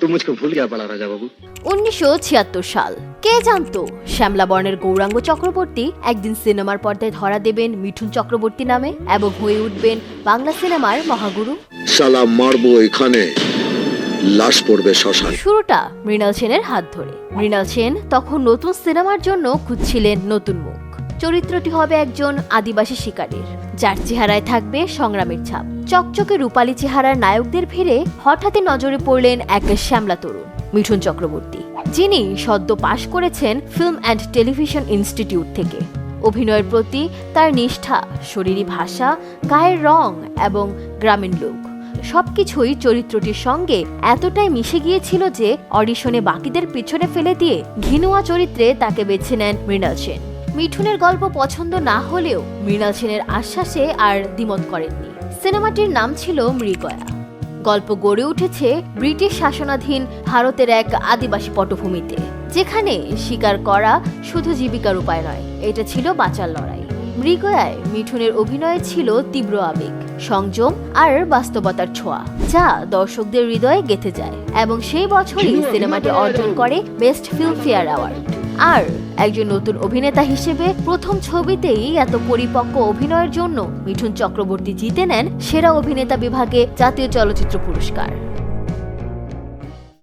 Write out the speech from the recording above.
तुम मुझको भूल गया बड़ा राजा बाबू উনিশশো ছিয়াত্তর সাল কে জানতো শ্যামলা বর্ণের গৌরাঙ্গ চক্রবর্তী একদিন সিনেমার পর্দায় ধরা দেবেন মিঠুন চক্রবর্তী নামে এবং হয়ে উঠবেন বাংলা সিনেমার মহাগুরু শালা মারবো এখানে লাশ পড়বে শ্মশান শুরুটা মৃণাল সেনের হাত ধরে মৃণাল সেন তখন নতুন সিনেমার জন্য খুঁজছিলেন নতুন মুখ চরিত্রটি হবে একজন আদিবাসী শিকারীর। যার চেহারায় থাকবে সংগ্রামের ছাপ। চকচকে রূপালী চেহারার নায়কদের ভিড়ে হঠাৎই নজরে পড়লেন এক শ্যামলা তরুণ, মিঠুন চক্রবর্তী, যিনি সদ্য পাশ করেছেন ফিল্ম অ্যান্ড টেলিভিশন ইনস্টিটিউট থেকে। অভিনয়ের প্রতি তার নিষ্ঠা, শরীরী ভাষা, গায়ের রং এবং গ্রামীণ লোক, সবকিছুই চরিত্রটির সঙ্গে এতটাই মিশে গিয়েছিল যে অডিশনে বাকিদের পিছনে ফেলে দিয়ে ঘিনুয়া চরিত্রে তাকে বেছে নেন মৃণাল সেন। মিঠুনের গল্প পছন্দ না হলেও মৃণাল সেনের আশ্বাসে আর দ্বিমত করেননি। সিনেমাটির নাম ছিল মৃগয়া। গল্প গড়ে উঠেছে ব্রিটিশ শাসনাধীন ভারতের এক আদিবাসী পটভূমিতে যেখানে শিকার করা শুধু জীবিকার উপায় নয় এটা ছিল বাঁচার লড়াই। মৃগয়ায় মিঠুনের অভিনয়ে ছিল তীব্র আবেগ সংযম আর বাস্তবতার ছোঁয়া যা দর্শকদের হৃদয়ে গেঁথে যায় এবং সেই বছরই সিনেমাটি অর্জন করে বেস্ট ফিল্মফেয়ার অ্যাওয়ার্ড আর একজন নতুন অভিনেতা হিসেবে প্রথম ছবিতেই এত পরিপক্ক অভিনয়ের জন্য মিঠুন চক্রবর্তী জিতে নেন সেরা অভিনেতা বিভাগে জাতীয় চলচ্চিত্র পুরস্কার।